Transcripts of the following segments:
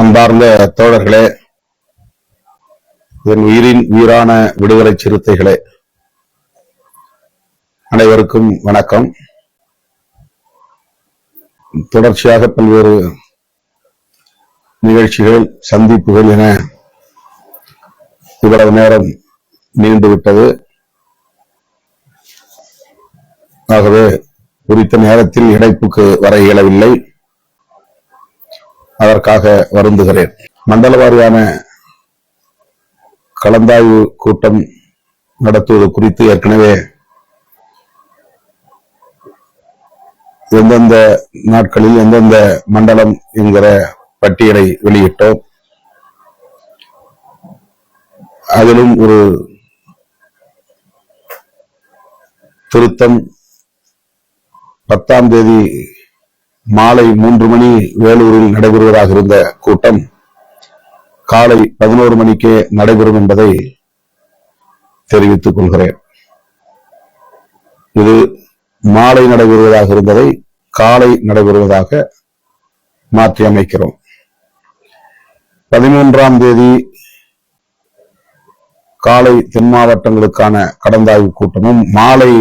அன்பார்ந்த தோழர்களே என் உயிரின் உயிரான விடுதலை சிறுத்தைகளே அனைவருக்கும் வணக்கம். தொடர்ச்சியாக பல்வேறு நிகழ்ச்சிகள் சந்திப்புகள் என இவ்வளவு நேரம் நீண்டுவிட்டது. ஆகவே குறித்த நேரத்தில் இணைப்புக்கு வர இயலவில்லை. அதற்காக வருந்துகிறேன். மண்டல வாரியான கலந்தாய்வு கூட்டம் நடத்துவது குறித்து ஏற்கனவே எந்தெந்த நாட்களில் எந்தெந்த மண்டலம் என்கிற பட்டியலை வெளியிட்டோம். அதிலும் ஒரு திருத்தம் பத்தாம் தேதி மாலை மூன்று மணி வேலூரில் நடைபெறுவதாக இருந்த கூட்டம் காலை பதினோரு மணிக்கே நடைபெறும் என்பதை தெரிவித்துக் கொள்கிறேன். இது மாலை நடைபெறுவதாக இருந்ததை காலை நடைபெறுவதாக மாற்றி அமைக்கிறோம். பதிமூன்றாம் தேதி காலை தென் மாவட்டங்களுக்கான கடந்தாய்வு கூட்டமும் மாலை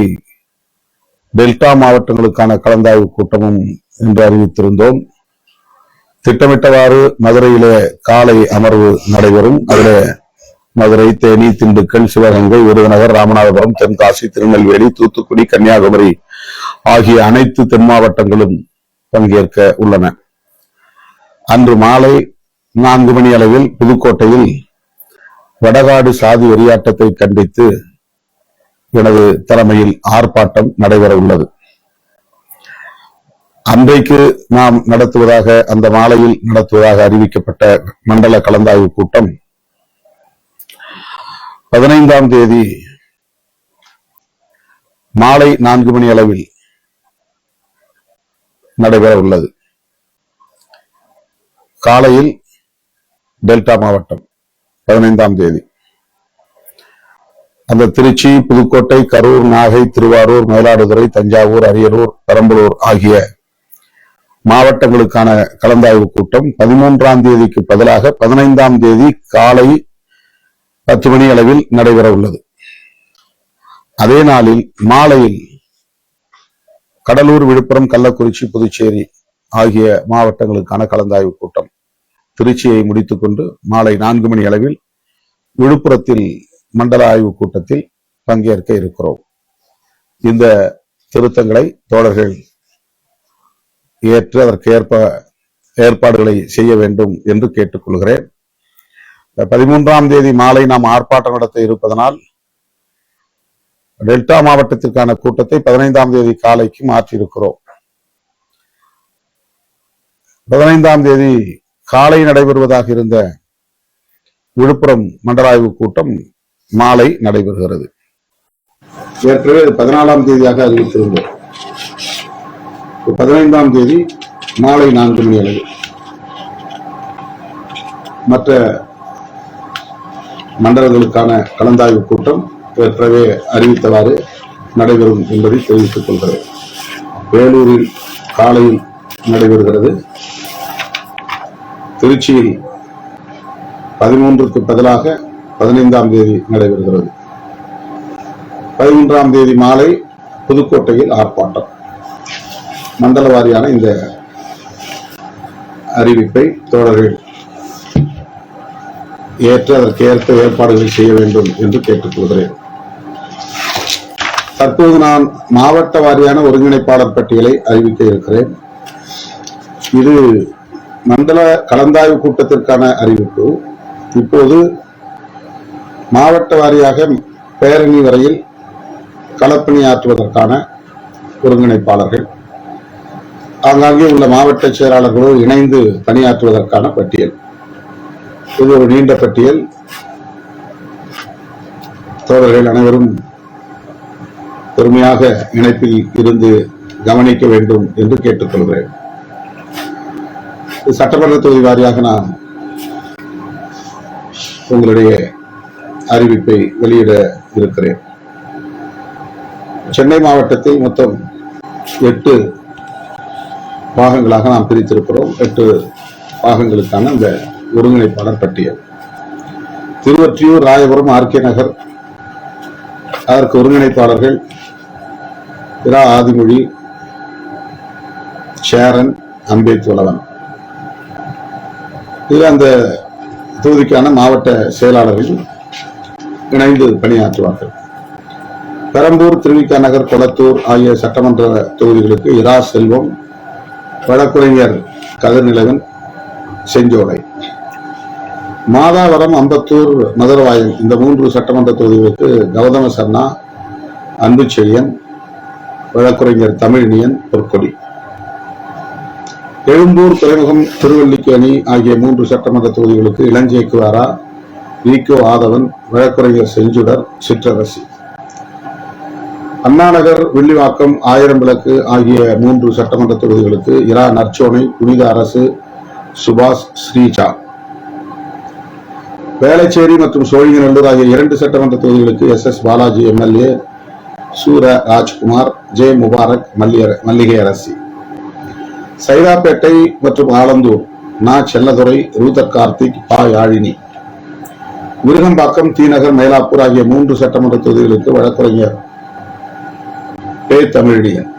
டெல்டா மாவட்டங்களுக்கான கலந்தாய்வு கூட்டமும் என்று அறிவித்திருந்தோம். திட்டமிட்டவாறு மதுரையிலே காலை அமர்வு நடைபெறும். அதில் மதுரை தேனி திண்டுக்கல் சிவகங்கை விருதுநகர் ராமநாதபுரம் தென்காசி திருநெல்வேலி தூத்துக்குடி கன்னியாகுமரி ஆகிய அனைத்து தென் மாவட்டங்களும் பங்கேற்க உள்ளன. அன்று மாலை நான்கு மணி அளவில் புதுக்கோட்டையில் வடகாடு சாதி வெறியாட்டத்தை கண்டித்து எனது தலைமையில் ஆர்ப்பாட்டம் நடைபெற உள்ளது. அன்றைக்கு நாம் நடத்துவதாக அந்த மாலையில் நடத்துவதாக அறிவிக்கப்பட்ட மண்டல கலந்தாய்வு கூட்டம் பதினைந்தாம் தேதி மாலை நான்கு மணி அளவில் நடைபெற உள்ளது. காலையில் டெல்டா மாவட்டம் பதினைந்தாம் தேதி. அந்த திருச்சி புதுக்கோட்டை கரூர் நாகை திருவாரூர் மயிலாடுதுறை தஞ்சாவூர் அரியலூர் பெரம்பலூர் ஆகிய மாவட்டங்களுக்கான கலந்தாய்வு கூட்டம் பதிமூன்றாம் தேதிக்கு பதிலாக பதினைந்தாம் தேதி காலை பத்து மணி அளவில் நடைபெற உள்ளது. அதே நாளில் மாலையில் கடலூர் விழுப்புரம் கள்ளக்குறிச்சி புதுச்சேரி ஆகிய மாவட்டங்களுக்கான கலந்தாய்வு கூட்டம் திருச்சியை முடித்துக்கொண்டு மாலை நான்கு மணி அளவில் விழுப்புரத்தில் மண்டல ஆய்வு கூட்டத்தில் பங்கேற்க இருக்கிறோம். இந்த திருத்தங்களை தோழர்கள் ஏற்று அதற்கு ஏற்ப ஏற்பாடுகளை செய்ய வேண்டும் என்று கேட்டுக்கொள்கிறேன். பதிமூன்றாம் தேதி மாலை நாம் ஆர்ப்பாட்டம் நடத்த இருப்பதனால் டெல்டா மாவட்டத்திற்கான கூட்டத்தை பதினைந்தாம் தேதி காலைக்கு மாற்றியிருக்கிறோம். பதினைந்தாம் தேதி காலை நடைபெறுவதாக இருந்த விழுப்புரம் மண்டல ஆய்வு கூட்டம் மாலை நடைபெறுகிறது. ஏற்கனவே பதினாலாம் தேதியாக அறிவித்திருந்தோம். பதினைந்தாம் தேதி மாலை நான்கு மணி அளவு மற்ற மண்டலங்களுக்கான கலந்தாய்வு கூட்டம் ஏற்கனவே அறிவித்தவாறு நடைபெறும் என்பதை தெரிவித்துக் கொள்கிறேன். வேலூரில் காலையில் நடைபெறுகிறது. திருச்சியில் பதிமூன்றுக்கு பதிலாக பதினைந்தாம் தேதி நடைபெறுகிறது. பதிமூன்றாம் தேதி மாலை புதுக்கோட்டையில் ஆர்ப்பாட்டம். மண்டல வாரியான இந்த அறிவிப்பை தோழர்கள் ஏற்று அதற்கு ஏற்பாடுகள் செய்ய வேண்டும் என்று கேட்டுக்கொள்கிறேன். தற்போது நான் மாவட்ட வாரியான ஒருங்கிணைப்பாளர் பட்டியலை அறிவிக்க இருக்கிறேன். இது மண்டல கலந்தாய்வு கூட்டத்திற்கான அறிவிப்பு. இப்போது மாவட்ட வாரியாக பேரணி வரையில் களப்பணியாற்றுவதற்கான ஒருங்கிணைப்பாளர்கள் ஆங்காங்கே உள்ள மாவட்ட செயலாளர்களோடு இணைந்து பணியாற்றுவதற்கான பட்டியல். இது ஒரு நீண்ட பட்டியல். தோழர்கள் அனைவரும் பொறுமையாக இணைப்பில் இருந்து கவனிக்க வேண்டும் என்று கேட்டுக்கொள்கிறேன். சட்டமன்ற தொகுதி வாரியாக நான் உங்களுடைய அறிவிப்பை வெளியிட இருக்கிறேன். சென்னை மாவட்டத்தில் மொத்தம் எட்டு பாகங்களாக நாம் பிரித்திருக்கிறோம். எட்டு பாகங்களுக்கான இந்த ஒருங்கிணைப்பாளர் பட்டியல். திருவொற்றியூர் ராயபுரம் ஆர்கே நகர் அதற்கு ஒருங்கிணைப்பாளர்கள் இரா ஆதிமொழி சேரன் அம்பேத்வலவன் இது அந்த தொகுதிக்கான மாவட்ட செயலாளர்கள் இணைந்து பணியாற்றுவார்கள். பெரம்பூர் திருவிக நகர் கொளத்தூர் ஆகிய சட்டமன்ற தொகுதிகளுக்கு இரா செல்வம் வழக்குரைஞர் கதிர்நிலவன் செஞ்சோலை. மாதாவரம் அம்பத்தூர் மதுரவாயல் இந்த மூன்று சட்டமன்ற தொகுதிகளுக்கு கௌதம சர்ணா அன்பு செழியன் வழக்குரைஞர் தமிழினியன் பொற்கொடி. எழும்பூர் துறைமுகம் திருவல்லிக்கேணி ஆகிய மூன்று சட்டமன்ற தொகுதிகளுக்கு இளஞ்சேக்குவாரா விகோ ஆதவன் வழக்குரைஞர் செஞ்சுடர் சிற்றரசி. அண்ணாநகர் வில்லிவாக்கம் ஆயிரம் விளக்கு ஆகிய மூன்று சட்டமன்ற தொகுதிகளுக்கு இரா நற்சோனை புனித அரசு சுபாஷ் ஸ்ரீஜா. வேளச்சேரி மற்றும் சோழிங்கநல்லூர் ஆகிய இரண்டு சட்டமன்ற தொகுதிகளுக்கு எஸ் எஸ் பாலாஜி எம்எல்ஏ சூர ராஜ்குமார் ஜே முபாரக் மல்லிய மல்லிகை அரசி சைதாப்பேட்டை மற்றும் ஆலந்தூர் நா செல்லதுரை ரூதர் கார்த்திக் பா யாழினி மிருகம்பாக்கம் தீநகர் மயிலாப்பூர் ஆகிய மூன்று சட்டமன்ற தொகுதிகளுக்கு வழக்குரைஞர் பே தமிழியன்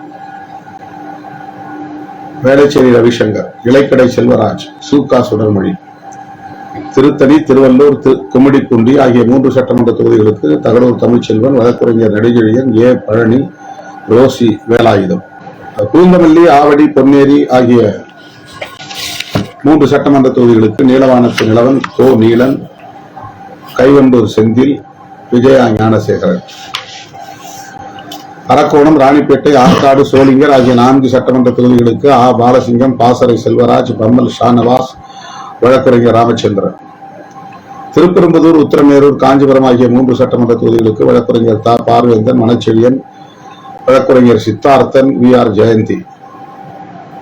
வேளச்சேரி ரவிசங்கர் இலைக்கடை செல்வராஜ் சூகா சுடர்மொழி திருத்தணி திருவள்ளூர் கும்மிடிப்பூண்டி ஆகிய மூன்று சட்டமன்ற தொகுதிகளுக்கு தகடூர் தமிழ்ச்செல்வன் வழக்குரைஞர் நெடுஞ்செழியன் ஏ. பழனி ரோசி வேலாயுதம். கூந்தமல்லி ஆவடி பொன்னேரி ஆகிய மூன்று சட்டமன்ற தொகுதிகளுக்கு நீலவானத்து நிலவன் கோ. நீலன் கைவண்டூர் செந்தில் விஜயா ஞானசேகரன். அரக்கோணம் ராணிப்பேட்டை ஆற்காடு சோளிங்கர் ஆகிய நான்கு சட்டமன்ற தொகுதிகளுக்கு ஆ. பாலசிங்கம் பாசறை செல்வராஜ் பம்மல் ஷானவாஸ் வழக்கறிஞர் ராமச்சந்திரன். திருப்பெரும்புதூர் உத்தரமேரூர் காஞ்சிபுரம் ஆகிய மூன்று சட்டமன்ற தொகுதிகளுக்கு வழக்கறிஞர் தா. பார்வேந்தன் மணச்செழியன் வழக்கறிஞர் சித்தார்த்தன் வி. ஆர். ஜெயந்தி.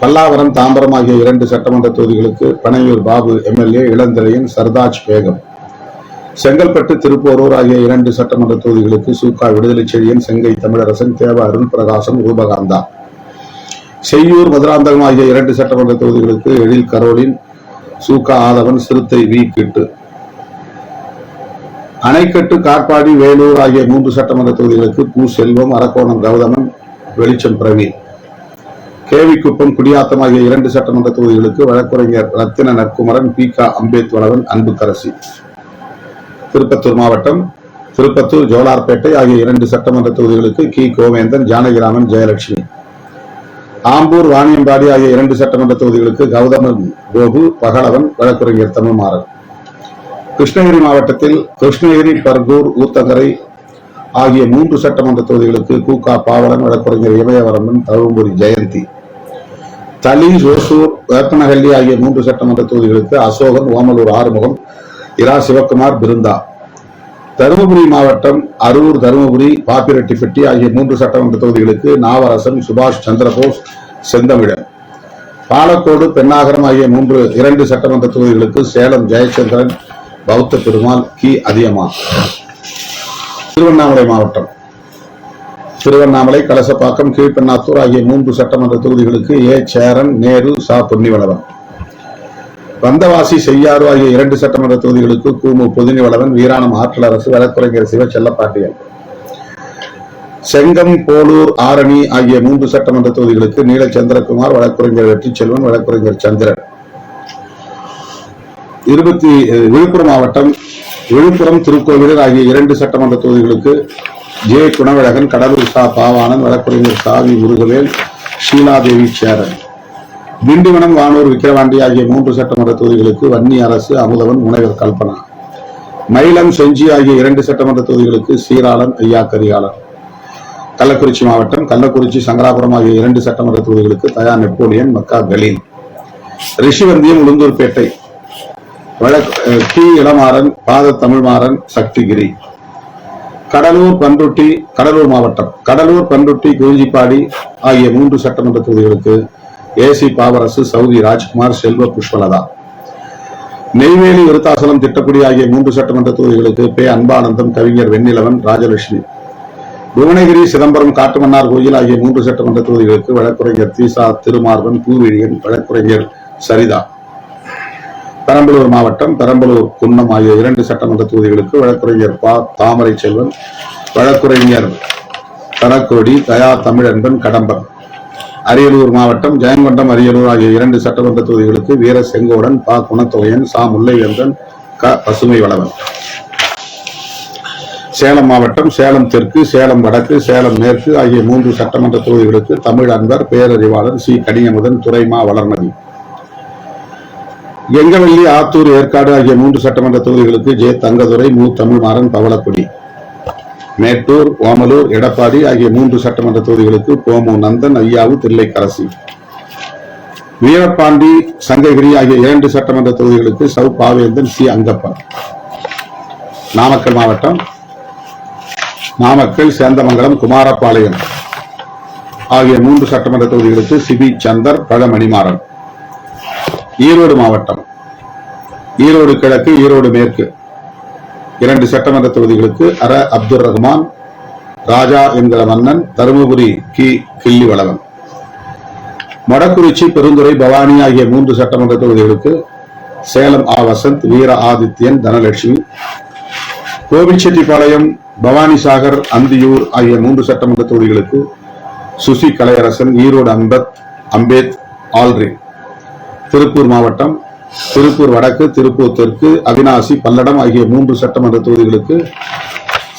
பல்லாவரம் தாம்பரம் ஆகிய இரண்டு சட்டமன்ற தொகுதிகளுக்கு பனையூர் பாபு எம்எல்ஏ இளந்திரையன் சர்தாஜ் பேகம். செங்கல்பட்டு திருப்போரூர் ஆகிய இரண்டு சட்டமன்ற தொகுதிகளுக்கு சூக்கா விடுதலை செழியன் செங்கை தமிழரசன் தேவ அருண் பிரகாசம் ரூபகாந்தா. செய்யூர் மதுராந்தகம் ஆகிய இரண்டு சட்டமன்ற தொகுதிகளுக்கு எழில் கரோலின் சூக்கா ஆதவன் சிறுத்தை வி கிட்டு. அணைக்கட்டு காட்பாடி வேலூர் ஆகிய மூன்று சட்டமன்ற தொகுதிகளுக்கு பூ செல்வம் அரக்கோணம் கௌதமன் வெளிச்சம் பிரவீன் கேவிக்குப்பம் குடியாத்தம் ஆகிய இரண்டு சட்டமன்ற தொகுதிகளுக்கு வழக்குரைஞர் ரத்தின நற்குமரன் பி க அம்பேத்வளவன் அன்புக்கரசி. திருப்பத்தூர் மாவட்டம் திருப்பத்தூர் ஜோலார்பேட்டை ஆகிய இரண்டு சட்டமன்ற தொகுதிகளுக்கு கி. கோவேந்தன் ஜானகிராமன் ஜெயலட்சுமி. ஆம்பூர் வாணியம்பாடி ஆகிய இரண்டு சட்டமன்ற தொகுதிகளுக்கு கௌதமன் கோபு பகலவன் வழக்குரைஞர் தமிழ்மாறன். கிருஷ்ணகிரி மாவட்டத்தில் கிருஷ்ணகிரி பர்கூர் ஊத்தங்கரை ஆகிய மூன்று சட்டமன்ற தொகுதிகளுக்கு கூகா பாவலன் வழக்குரைஞர் இமயவரம்பன் தருமபுரி ஜெயந்தி. தளி ஓசூர் வேப்பனஹள்ளி ஆகிய மூன்று சட்டமன்ற தொகுதிகளுக்கு அசோகன் ஓமலூர் ஆறுமுகம் இரா சிவக்குமார் பிருந்தா. தருமபுரி மாவட்டம் அரூர் தருமபுரி பாப்பிரெட்டிப்பட்டி ஆகிய மூன்று சட்டமன்ற தொகுதிகளுக்கு நாவரசன் சுபாஷ் சந்திரபோஸ் செந்தமிழன். பாலக்கோடு பெண்ணாகரம் ஆகிய மூன்று இரண்டு சட்டமன்ற தொகுதிகளுக்கு சேலம் ஜெயச்சந்திரன் பௌத்த பெருமாள் கி. அதியமா திருவண்ணாமலை மாவட்டம். திருவண்ணாமலை கலசப்பாக்கம் கீழ்பெண்ணாத்தூர் ஆகிய மூன்று சட்டமன்ற தொகுதிகளுக்கு ஏ. சேரன் நேரு சா. பொன்னிவளவன் வந்தவாசி செய்யாறு ஆகிய இரண்டு சட்டமன்ற தொகுதிகளுக்கு கூமு பொதுநிவளவன் வீராணம் ஆற்றல் அரசு வழக்குரைஞர் சிவ செல்லப்பாட்டியன் செங்கம் போலூர் ஆரணி ஆகிய மூன்று சட்டமன்ற தொகுதிகளுக்கு நீல சந்திரகுமார் வழக்குரைஞர் வெற்றி செல்வன் வழக்குரைஞர் சந்திரன். இருபத்தி விழுப்புரம் மாவட்டம் விழுப்புரம் திருக்கோவிலூர் ஆகிய இரண்டு சட்டமன்ற தொகுதிகளுக்கு ஜே. குணவழகன் கடலூர் சா. பாவானன் வழக்குரைஞர் சாவி முருகவேல் ஷீலாதேவி சேரன். திண்டிவனம் வானூர் விக்கிரவாண்டி ஆகிய மூன்று சட்டமன்ற தொகுதிகளுக்கு வன்னி அரசு அமுதவன் முனைவர் கல்பனா. மயிலம் செஞ்சி ஆகிய இரண்டு சட்டமன்ற தொகுதிகளுக்கு சீராளன் ஐயா கரிகாலன் கள்ளக்குறிச்சி மாவட்டம் கள்ளக்குறிச்சி சங்கராபுரம் ஆகிய இரண்டு சட்டமன்ற தொகுதிகளுக்கு தயா நெப்போலியன் மக்கா கலீல். ரிஷிவந்தியம் உளுந்தூர்பேட்டை. வழக்கு அஹ், டி இளமாறன் பாத தமிழ்மாறன் சக்திகிரி. கடலூர் பன்ருட்டி கடலூர் மாவட்டம். கடலூர் பன்ருட்டி குறிஞ்சிப்பாடி ஆகிய மூன்று சட்டமன்ற தொகுதிகளுக்கு ஏசி பாவரசு சவுதி ராஜ்குமார் செல்வ புஷ்பலதா. நெய்வேலி விருத்தாசலம் திட்டக்குடி ஆகிய மூன்று சட்டமன்ற தொகுதிகளுக்கு பே அன்பானந்தம் கவிஞர் வெண்ணிலவன் ராஜலட்சுமி. புவனகிரி சிதம்பரம் காட்டுமன்னார் கோயில் ஆகிய மூன்று சட்டமன்ற தொகுதிகளுக்கு வழக்குரைஞர் தீசா திருமார்பன் பூவிழியன் வழக்குரைஞர் சரிதா. பெரம்பலூர் மாவட்டம் பெரம்பலூர் குன்னம் ஆகிய இரண்டு சட்டமன்ற தொகுதிகளுக்கு வழக்குரைஞர் பா தாமரை செல்வன் வழக்குரைஞர் தரக்கோடி தயா தமிழன்பன் கடம்பன். அரியலூர் மாவட்டம் ஜெயங்கொண்டம் அரியலூர் ஆகிய இரண்டு சட்டமன்ற தொகுதிகளுக்கு வீர செங்கோடன் ப. குணத்தொகையன் சா. முல்லைவேந்தன் க. பசுமை வளவன் சேலம் மாவட்டம் சேலம் தெற்கு சேலம் வடக்கு சேலம் மேற்கு ஆகிய மூன்று சட்டமன்ற தொகுதிகளுக்கு தமிழ் அன்பர் பேரறிவாளர் சி. கனியமுதன் துரைமா வளர்மதி. கெங்கவல்லி ஆத்தூர் ஏற்காடு ஆகிய மூன்று சட்டமன்ற தொகுதிகளுக்கு ஜே. தங்கதுரை மு. தமிழ்மாறன் பவளக்குடி. மேட்டூர் ஓமலூர் எடப்பாடி ஆகிய மூன்று சட்டமன்ற தொகுதிகளுக்கு கோமு நந்தன் ஐயாவு தில்லைக்கரசி. வீரபாண்டி சங்ககிரி ஆகிய இரண்டு சட்டமன்ற தொகுதிகளுக்கு சௌ பாவேந்தன் சி அங்கப்பா. நாமக்கல் மாவட்டம் நாமக்கல் சேந்தமங்கலம் குமாரபாளையம் ஆகிய மூன்று சட்டமன்ற தொகுதிகளுக்கு சிபி சந்தர் பழமணிமாறன். ஈரோடு மாவட்டம். ஈரோடு கிழக்கு ஈரோடு மேற்கு. இரண்டு சட்டமன்ற தொகுதிகளுக்கு அர அப்துல் ரஹ்மான் ராஜா என்கிற மன்னன் தருமபுரி கி. கில்லி வளவன் மடக்குறிச்சி பெருந்துறை பவானி ஆகிய மூன்று சட்டமன்ற தொகுதிகளுக்கு சேலம் ஆ. வசந்த் வீர ஆதித்யன் தனலட்சுமி கோவில்செட்டிப்பாளையம் பவானிசாகர் அந்தியூர் ஆகிய மூன்று சட்டமன்ற தொகுதிகளுக்கு சுசி கலையரசன் ஈரோடு அம்பத் அம்பேத் ஆல்ரி. திருப்பூர் மாவட்டம் திருப்பூர் வடக்கு திருப்பூர் தெற்கு அவினாசி பல்லடம் ஆகிய மூன்று சட்டமன்ற தொகுதிகளுக்கு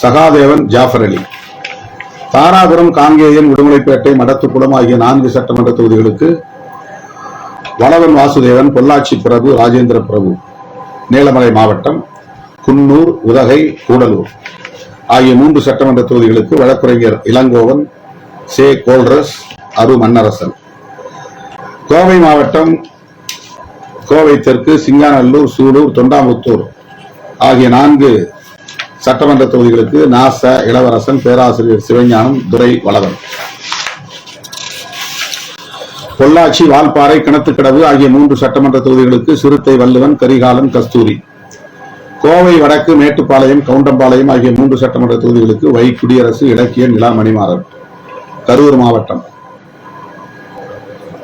சகாதேவன் ஜாஃபர் அலி. தாராபுரம் காங்கேயன் உடுமலைப்பேட்டை மடத்துக்குளம் ஆகிய நான்கு சட்டமன்ற தொகுதிகளுக்கு வளவன் வாசுதேவன் பொள்ளாச்சி பிரபு ராஜேந்திர பிரபு. நீலமலை மாவட்டம் குன்னூர் உதகை கூடலூர் ஆகிய மூன்று சட்டமன்ற தொகுதிகளுக்கு வழக்குரைஞர் இளங்கோவன் சே. கோல்ரஸ் அரு மன்னரசன் கோவை மாவட்டம் கோவை தெற்கு சிங்காநல்லூர் சூலூர் தொண்டாமுத்தூர் ஆகிய நான்கு சட்டமன்ற தொகுதிகளுக்கு நாச இளவரசன் பேராசிரியர் சிவஞானம் துரை வளவன். பொள்ளாச்சி வால்பாறை கிணத்துக்கடவு ஆகிய மூன்று சட்டமன்ற தொகுதிகளுக்கு சிறுத்தை வள்ளுவன் கரிகாலன் கஸ்தூரி. கோவை வடக்கு மேட்டுப்பாளையம் கவுண்டம்பாளையம் ஆகிய மூன்று சட்டமன்ற தொகுதிகளுக்கு வை குடியரசு இலக்கிய நிலா மணிமாறன் கரூர் மாவட்டம்.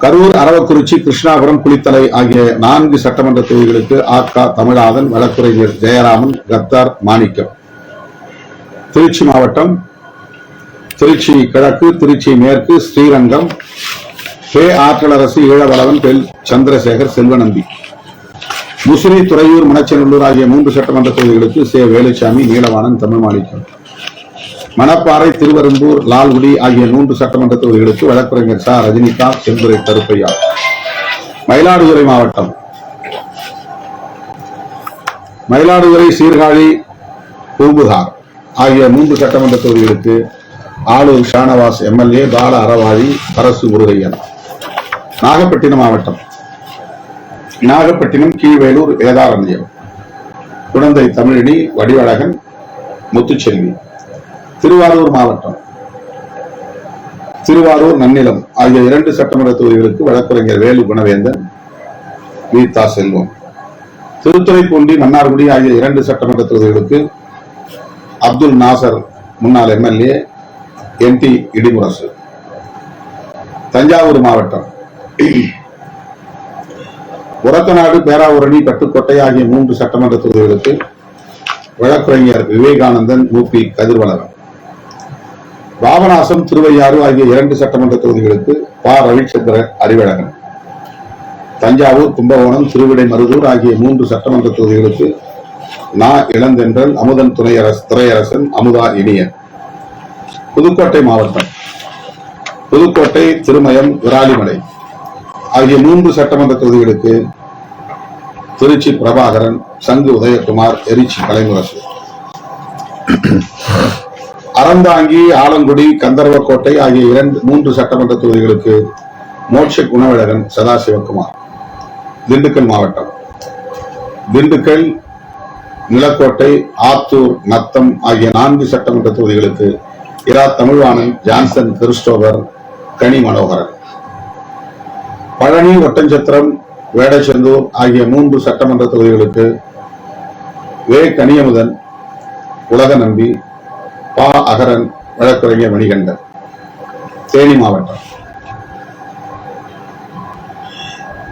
கரூர் அரவக்குறிச்சி கிருஷ்ணாபுரம் குளித்தலை ஆகிய நான்கு சட்டமன்ற தொகுதிகளுக்கு ஆக்கா தமிழாதன் வழக்குரைஞர் ஜெயராமன் கத்தார் மாணிக்கம். திருச்சி மாவட்டம் திருச்சி கிழக்கு திருச்சி மேற்கு ஸ்ரீரங்கம் கே ஆற்றலரசு ஈழவளவன் பெல் சந்திரசேகர் செல்வநம்பி. முசிறி துறையூர் மணச்சநல்லூர் ஆகிய மூன்று சட்டமன்ற தொகுதிகளுக்கு சே. வேலுச்சாமி நீலவாணன் தமிழ் மாணிக்கம் மணப்பாறை திருவெரும்பூர் லால்குடி ஆகிய மூன்று சட்டமன்ற தொகுதிகளுக்கு வழக்கறிஞர் சார் ரஜினிகாந்த் செந்துரை கருப்பையா. மயிலாடுதுறை மாவட்டம். மயிலாடுதுறை சீர்காழி பூம்புகார் ஆகிய மூன்று சட்டமன்ற தொகுதிகளுக்கு ஆளூர் ஷானவாஸ் எம்எல்ஏ பால அறவாழி அரசு முருகையன். நாகப்பட்டினம் மாவட்டம். நாகப்பட்டினம் கீழ்வேலூர் வேதாரண்யம் குழந்தை தமிழினி வடிவழகன் முத்துச்செல்வி. திருவாரூர் மாவட்டம். திருவாரூர் நன்னிலம் ஆகிய இரண்டு சட்டமன்ற தொகுதிகளுக்கு வழக்கறிஞர் வேலு குணவேந்தன் கீதா செல்வம். திருத்துறைப்பூண்டி மன்னார்குடி ஆகிய இரண்டு சட்டமன்ற தொகுதிகளுக்கு அப்துல் நாசர் முன்னாள் MLA N D Idimurasu. Thanjavur மாவட்டம். உரத்தநாடு பேராவூரணி பட்டுக்கோட்டை ஆகிய மூன்று சட்டமன்ற தொகுதிகளுக்கு வழக்கறிஞர் விவேகானந்தன் மூப்பி கதிர்வளரன் பாபநாசம் திருவையாறு ஆகிய இரண்டு சட்டமன்ற தொகுதிகளுக்கு ப. ரவிச்சந்திரன் அறிவழகன் தஞ்சாவூர் கும்பகோணம் திருவிடை மருதூர் ஆகிய மூன்று சட்டமன்ற தொகுதிகளுக்கு நா. இளந்தென்றல் அமுதன் துணையரசு துறையரசன் அமுதா இனியன் புதுக்கோட்டை மாவட்டம். புதுக்கோட்டை திருமயம் விராலிமலை ஆகிய மூன்று சட்டமன்ற தொகுதிகளுக்கு திருச்சி பிரபாகரன் சங்கு உதயகுமார் எரிச்சி கலைமுரசு. அறந்தாங்கி ஆலங்குடி கந்தர்வக்கோட்டை ஆகிய இரண்டு மூன்று சட்டமன்ற தொகுதிகளுக்கு மோட்ச குணவழகன் சதாசிவகுமார் திண்டுக்கல் மாவட்டம். திண்டுக்கல் நிலக்கோட்டை ஆத்தூர் நத்தம் ஆகிய நான்கு சட்டமன்ற தொகுதிகளுக்கு இரா தமிழ்வாணன் ஜான்சன் கிறிஸ்டோபர் கனி மனோகரன். பழனி ஒட்டஞ்சத்திரம் வேடச்செந்தூர் ஆகிய மூன்று சட்டமன்ற தொகுதிகளுக்கு வே. கனியமுதன் உலக நம்பி பா அகரன் வழக்கறிஞர் மணிகண்டன் தேனி மாவட்டம்.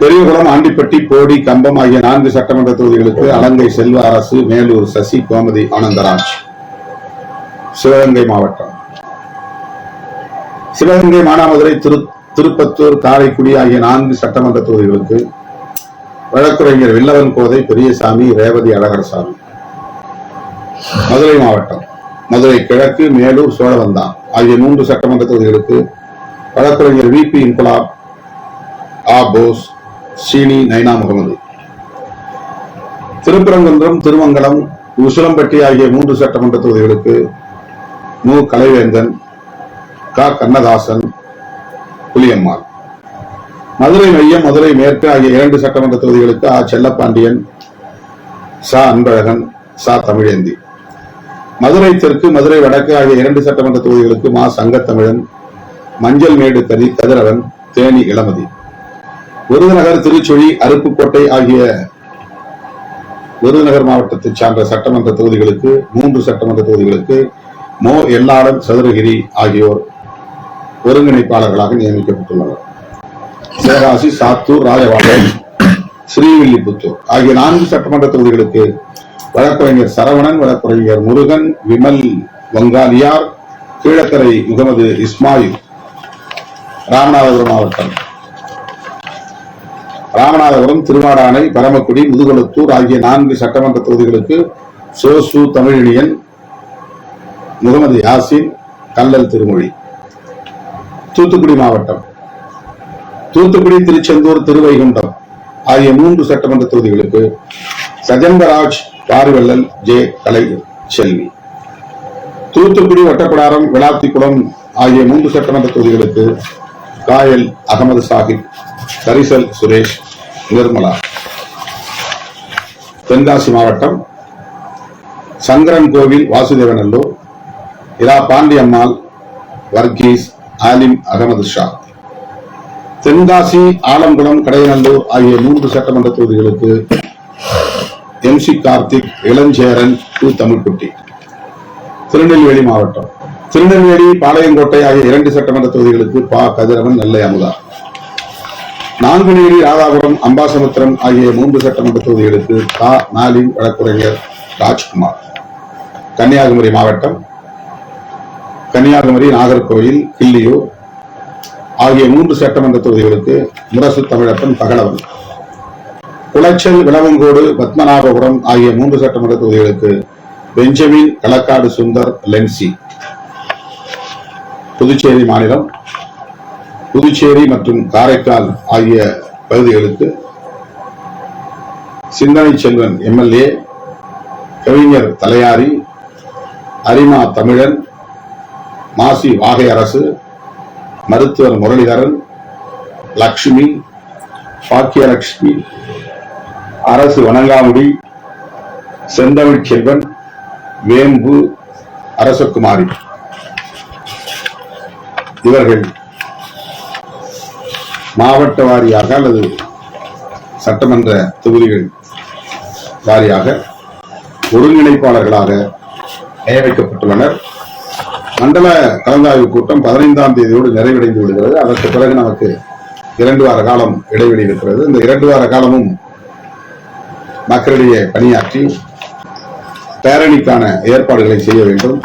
பெரியகுளம் ஆண்டிப்பட்டி போடி கம்பம் ஆகிய நான்கு சட்டமன்ற தொகுதிகளுக்கு அலங்கை செல்வ அரசு மேலூர் சசி கோமதி ஆனந்தராஜ். சிவகங்கை மாவட்டம். சிவகங்கை மானாமதுரை திரு திருப்பத்தூர் காரைக்குடி ஆகிய நான்கு சட்டமன்ற தொகுதிகளுக்கு வழக்குரைஞர் வில்லவன் கோதை பெரியசாமி ரேவதி அழகர்சாமி. மதுரை மாவட்டம். மதுரை கிழக்கு மேலூர் சோழவந்தா ஆகிய மூன்று சட்டமன்ற தொகுதிகளுக்கு வழக்கறிஞர் வி. பி. இன்குலாப் ஆ. போஸ் சீனி நைனா முகமது. திருப்பரங்குன்றம் திருமங்கலம் உசிலம்பட்டி ஆகிய மூன்று சட்டமன்ற தொகுதிகளுக்கு மு. கலைவேந்தன் க. கண்ணதாசன் புலியம்மாள். மதுரை மையம் மதுரை மேற்கு ஆகிய இரண்டு சட்டமன்ற தொகுதிகளுக்கு ஆ. செல்லப்பாண்டியன் சா. அன்பழகன் சா. தமிழேந்தி. மதுரை தெற்கு மதுரை வடக்கு ஆகிய இரண்டு சட்டமன்ற தொகுதிகளுக்கு மா. சங்கத்தமிழன் மஞ்சள் மேடு தனி கதிரவன் தேனி இளமதி. விருதுநகர் திருச்சுழி அருப்புக்கோட்டை ஆகிய விருதுநகர் மாவட்டத்தை சார்ந்த சட்டமன்ற தொகுதிகளுக்கு மூன்று சட்டமன்ற தொகுதிகளுக்கு மோ. எல்லாளன் சதுரகிரி ஆகியோர் ஒருங்கிணைப்பாளர்களாக நியமிக்கப்பட்டுள்ளனர். சிவகாசி சாத்தூர் ராஜபாளையம் ஸ்ரீவில்லிபுத்தூர் ஆகிய நான்கு சட்டமன்ற தொகுதிகளுக்கு வழக்கறிஞர் சரவணன் வழக்கறிஞர் முருகன் விமல் வங்காலியார் கீழக்கரை முகமது இஸ்மாயில் ராமநாதபுரம் மாவட்டம். ராமநாதபுரம் திருவாடானை பரமக்குடி முதுகுளத்தூர் ஆகிய நான்கு சட்டமன்ற தொகுதிகளுக்கு சோசு தமிழினியன் முகமது யாசின் கல்லல் திருமொழி. தூத்துக்குடி மாவட்டம். தூத்துக்குடி திருச்செந்தூர் திருவைகுண்டம் ஆகிய மூன்று சட்டமன்ற தொகுதிகளுக்கு சஜன்பராஜ் பாரிவள்ளல் ஜே. கலை செல்வி தூத்துக்குடி வட்டப்படாரம் விளாத்திக்குளம் ஆகிய மூன்று சட்டமன்ற தொகுதிகளுக்கு காயல் அகமது சாஹிப் கரிசல் சுரேஷ் நிர்மலா. தென்காசி மாவட்டம் சங்கரன் கோவில் வாசுதேவநல்லூர் இரா. பாண்டியம்மாள் வர்கீஸ் ஆலிம் அகமது ஷா. தென்காசி ஆலங்குளம் கடையநல்லூர் ஆகிய மூன்று சட்டமன்ற தொகுதிகளுக்கு எம் சி கார்த்திக் இளஞ்சேரன் கு தமிழ்குட்டி. திருநெல்வேலி மாவட்டம். திருநெல்வேலி பாளையங்கோட்டை ஆகிய இரண்டு சட்டமன்ற தொகுதிகளுக்கு பா. கதிரவன் நெல்லை அமுதா. நாங்குநேரி ராதாபுரம் அம்பாசமுத்திரம் ஆகிய மூன்று சட்டமன்ற தொகுதிகளுக்கு கா நாலின் வழக்குரைஞர் ராஜ்குமார். கன்னியாகுமரி மாவட்டம். கன்னியாகுமரி நாகர்கோவில் கிள்ளியூர் ஆகிய மூன்று சட்டமன்ற தொகுதிகளுக்கு முரசு தமிழப்பன் பகலவன். குளச்சல் விளவங்கோடு பத்மநாபபுரம் ஆகிய மூன்று சட்டமன்ற தொகுதிகளுக்கு பெஞ்சமின் களக்காடு சுந்தர் லென்சி. புதுச்சேரி மாநிலம் புதுச்சேரி மற்றும் காரைக்கால் ஆகிய பகுதிகளுக்கு சிந்தனை செல்வன் எம்எல்ஏ கவிஞர் தலையாரி அரிமா தமிழன் மாசி வாகை அரசு மருத்துவர் முரளிதரன் லக்ஷ்மி பாக்கியலட்சுமி அரசு வணங்காமுடி செந்தமிழ் செல்வன் வேம்பு அரசகுமாரி. இவர்கள் மாவட்ட வாரியாக அல்லது சட்டமன்ற தொகுதிகள் வாரியாக ஒருங்கிணைப்பாளர்களாக நியமிக்கப்பட்டுள்ளனர். மண்டல கலந்தாய்வு கூட்டம் பதினைந்தாம் தேதியோடு நிறைவடைந்து விடுகிறது. அதற்கு பிறகு நமக்கு இரண்டு வார காலம் இடைவெளி இருக்கிறது. இந்த இரண்டு வார காலமும் மக்களிடையே பணியாற்றி பேரணிக்கான ஏற்பாடுகளை செய்ய வேண்டும்.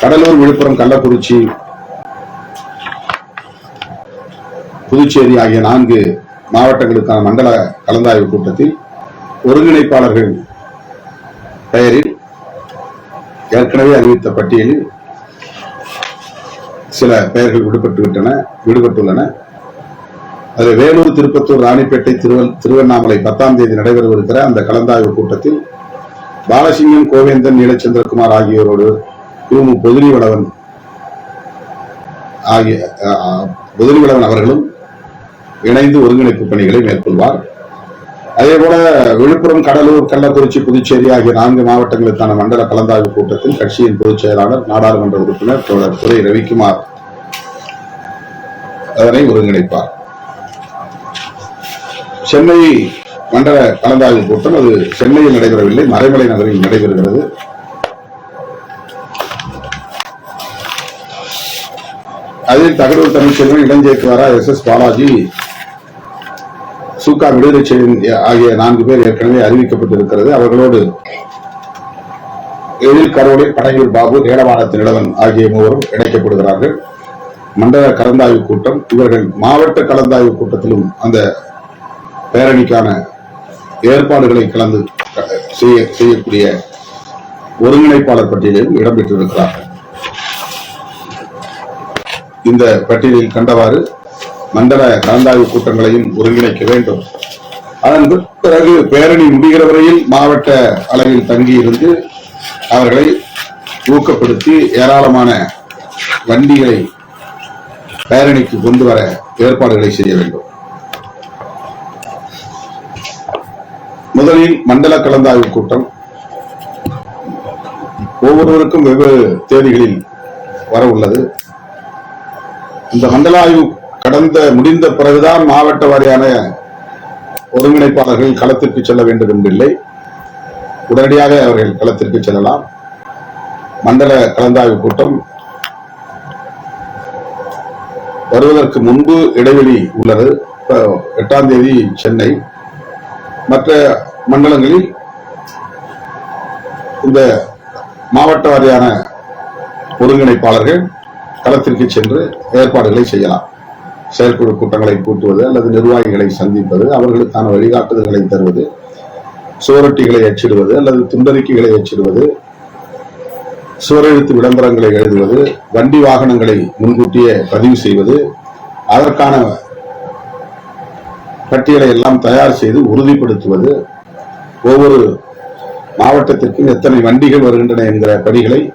கடலூர் விழுப்புரம் கள்ளக்குறிச்சி புதுச்சேரி ஆகிய நான்கு மாவட்டங்களுக்கான மண்டல கலந்தாய்வு கூட்டத்தில் ஒருங்கிணைப்பாளர்கள் பெயரில் ஏற்கனவே அறிவித்த பட்டியலில் சில பெயர்கள் விடுபட்டு விட்டன விடுபட்டுள்ளன. அதில் வேலூர் திருப்பத்தூர் ராணிப்பேட்டை திருவன் திருவண்ணாமலை பத்தாம் தேதி நடைபெறவிருக்கிற அந்த கலந்தாய்வு கூட்டத்தில் பாலசிங்கம் கோவேந்தன் நீலச்சந்திரகுமார் ஆகியோரோடு குழுமு பொதிரிவளவன் ஆகிய அஹ், பொதிரிவளவன் அவர்களும் இணைந்து ஒருங்கிணைப்பு பணிகளை மேற்கொள்வார். அதேபோல விழுப்புரம் கடலூர் கள்ளக்குறிச்சி புதுச்சேரி ஆகிய நான்கு மாவட்டங்களுக்கான மண்டல கலந்தாய்வு கூட்டத்தில் கட்சியின் பொதுச் செயலாளர் நாடாளுமன்ற உறுப்பினர் தோழர் துரை ரவிக்குமார் அதனை ஒருங்கிணைப்பார். சென்னை மண்டல கலந்தாய்வு கூட்டம். அது சென்னையில் நடைபெறவில்லை மறைமலை நகரில் நடைபெறுகிறது. அதில் தகவல் தமிழ்ச்செல்வன் இளஞ்சேக்குவாரா எஸ் எஸ் பாலாஜி சுகா விடுதலை ஆகிய நான்கு பேர் ஏற்கனவே அறிவிக்கப்பட்டிருக்கிறது. அவர்களோடு எழில் கரோலை பனையூர் பாபு நீலவானத்து நிலவன் ஆகிய மூவரும் இணைக்கப்படுகிறார்கள். மண்டல கலந்தாய்வு கூட்டம் இவர்கள் மாவட்ட கலந்தாய்வு கூட்டத்திலும் அந்த பேரணிக்கான ஏற்பாடுகளை கலந்து செய்ய செய்யக்கூடிய ஒருங்கிணைப்பாளர் பட்டியலிலும் இடம்பெற்றிருக்கிறார்கள். இந்த பட்டியலில் கண்டவாறு மண்டல கலந்தாய்வு கூட்டங்களையும் ஒருங்கிணைக்க வேண்டும். அதன் பிறகு பேரணி முடிகிற வரையில் மாவட்ட அளவில் தங்கியிருந்து அவர்களை ஊக்கப்படுத்தி ஏராளமான வண்டிகளை பேரணிக்கு கொண்டு வர ஏற்பாடுகளை செய்ய வேண்டும். முதலில் மண்டல கலந்தாய்வு கூட்டம். ஒவ்வொருவருக்கும் வெவ்வேறு தேதிகளில் வர உள்ளது. இந்த மண்டல ஆய்வு கடந்த முடிந்த பிறகுதான் மாவட்ட வாரியான ஒருங்கிணைப்பாளர்கள் களத்திற்கு செல்ல வேண்டும் என்றில்லை உடனடியாக அவர்கள் களத்திற்கு செல்லலாம். மண்டல கலந்தாய்வு கூட்டம் வருவதற்கு முன்பு இடைவெளி உள்ளது. எட்டாம் தேதி சென்னை. மற்ற மண்டலங்களில் இந்த மாவட்ட வாரியான ஒருங்கிணைப்பாளர்கள் களத்திற்கு சென்று ஏற்பாடுகளை செய்யலாம். செயற்குழு கூட்டங்களை கூட்டுவது அல்லது நிர்வாகிகளை சந்திப்பது அவர்களுக்கான வழிகாட்டுதல்களை தருவது சுவரொட்டிகளை அச்சிடுவது அல்லது துண்டறிக்கைகளை அச்சிடுவது சுவரெழுத்து விளம்பரங்களை எழுதுவது வண்டி வாகனங்களை முன்கூட்டியே பதிவு செய்வது அதற்கான பட்டியலை எல்லாம் தயார் செய்து உறுதிப்படுத்துவது ஒவ்வொரு மாவட்டத்திற்கும் எத்தனை வண்டிகள் வருகின்றன என்கிற பணிகளை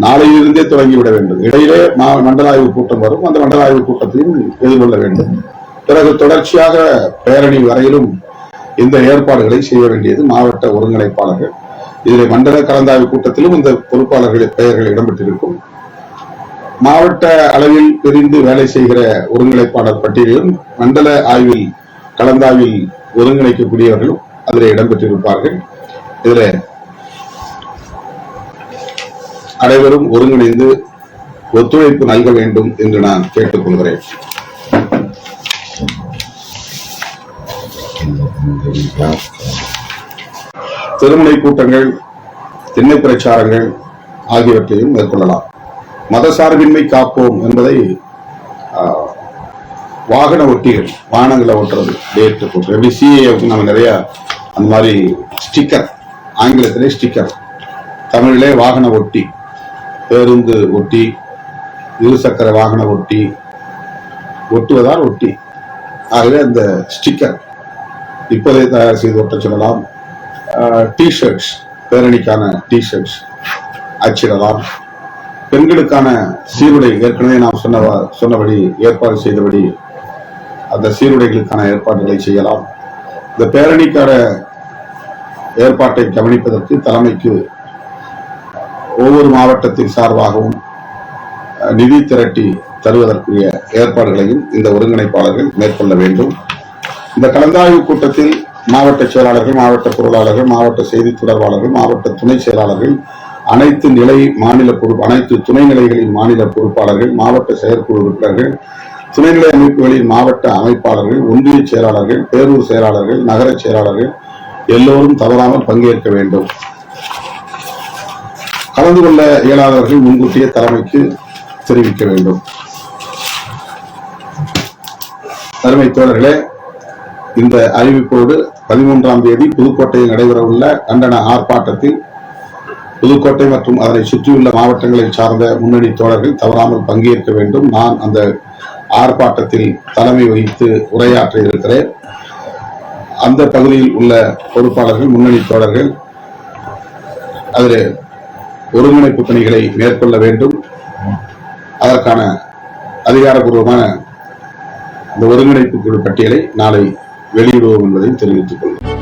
நாளையிலிருந்தே தொடங்கிவிட வேண்டும். இடையிலே மா- மண்டல ஆய்வு கூட்டம் வரும். அந்த மண்டல ஆய்வு கூட்டத்தையும் எதிர்கொள்ள வேண்டும். பிறகு தொடர்ச்சியாக பேரணி வரையிலும் இந்த ஏற்பாடுகளை செய்ய வேண்டியது மாவட்ட ஒருங்கிணைப்பாளர்கள். இதில் மண்டல கலந்தாய்வு கூட்டத்திலும் இந்த பொறுப்பாளர்கள் பெயர்கள் இடம்பெற்றிருக்கும். மாவட்ட அளவில் பிரிந்து வேலை செய்கிற ஒருங்கிணைப்பாளர் பட்டியலிலும் மண்டல ஆய்வில் கலந்தாவில் ஒருங்கிணைக்கக்கூடியவர்களும் அதில் இடம்பெற்றிருப்பார்கள். இதில் அனைவரும் ஒருங்கிணைந்து ஒத்துழைப்பு நல்க வேண்டும் என்று நான் கேட்டுக்கொள்கிறேன். திருமணை கூட்டங்கள் திண்ணை பிரச்சாரங்கள் ஆகியவற்றையும் மேற்கொள்ளலாம். மதசார்பின்மை காப்போம் என்பதை ஆ, வாகன ஒட்டிகள் வாகனங்களை ஒட்டுறது டேட்டு போட்டு எப்படி சிஏவுக்கு நம்ம நிறைய அந்த மாதிரி ஸ்டிக்கர் ஆங்கிலத்திலே ஸ்டிக்கர் தமிழிலே வாகன ஒட்டி பேருந்து ஒட்டி இருசக்கர வாகன ஒட்டி ஒட்டுவதால் ஒட்டி. ஆகவே அந்த ஸ்டிக்கர் இப்போதே தயார் செய்து ஒட்ட சொல்லலாம். டிஷர்ட்ஸ் பேரணிக்கான டிஷர்ட்ஸ் அச்சிடலாம். பெண்களுக்கான சீருடை ஏற்கனவே நாம் சொன்ன சொன்னபடி ஏற்பாடு செய்தபடி அந்த சீருடைகளுக்கான ஏற்பாடுகளை செய்யலாம். இந்த பேரணிக்கான ஏற்பாட்டை கவனிப்பதற்கு தலைமைக்கு ஒவ்வொரு மாவட்டத்தின் சார்பாகவும் நிதி திரட்டி தருவதற்குரிய ஏற்பாடுகளையும் இந்த ஒருங்கிணைப்பாளர்கள் மேற்கொள்ள வேண்டும். இந்த கலந்தாய்வு கூட்டத்தில் மாவட்ட செயலாளர்கள் மாவட்ட பொருளாளர்கள் மாவட்ட செய்தி தொடர்பாளர்கள் மாவட்ட துணை செயலாளர்கள் அனைத்து நிலை மாநில பொறுப்பு அனைத்து துணை நிலைகளின் மாநில பொறுப்பாளர்கள் மாவட்ட செயற்குழு உறுப்பினர்கள் துணைநிலை அமைப்புகளின் மாவட்ட அமைப்பாளர்கள் ஒன்றிய செயலாளர்கள் பேரூர் செயலாளர்கள் நகர செயலாளர்கள் எல்லோரும் தவறாமல் பங்கேற்க வேண்டும். கலந்து கொள்ள இயலாதவர்கள் முன்கூட்டிய தலைமைக்கு தெரிவிக்க வேண்டும். தலைமை தோழர்களே இந்த அறிவிப்போடு பதிமூன்றாம் தேதி புதுக்கோட்டையில் நடைபெறவுள்ள கண்டன ஆர்ப்பாட்டத்தில் புதுக்கோட்டை மற்றும் அதனை சுற்றியுள்ள மாவட்டங்களை சார்ந்த முன்னணி தோழர்கள் தவறாமல் பங்கேற்க வேண்டும். நான் அந்த ஆர்ப்பாட்டத்தில் தலைமை வகித்து உரையாற்ற இருக்கிறேன். அந்த பகுதியில் உள்ள பொறுப்பாளர்கள் முன்னணி தோழர்கள் அதில் ஒருங்கிணைப்பு பணிகளை மேற்கொள்ள வேண்டும். அதற்கான அதிகாரபூர்வமான இந்த ஒருங்கிணைப்பு குழு பட்டியலை நாளை வெளியிடுவோம் என்பதையும் தெரிவித்துக் கொள்கிறேன்.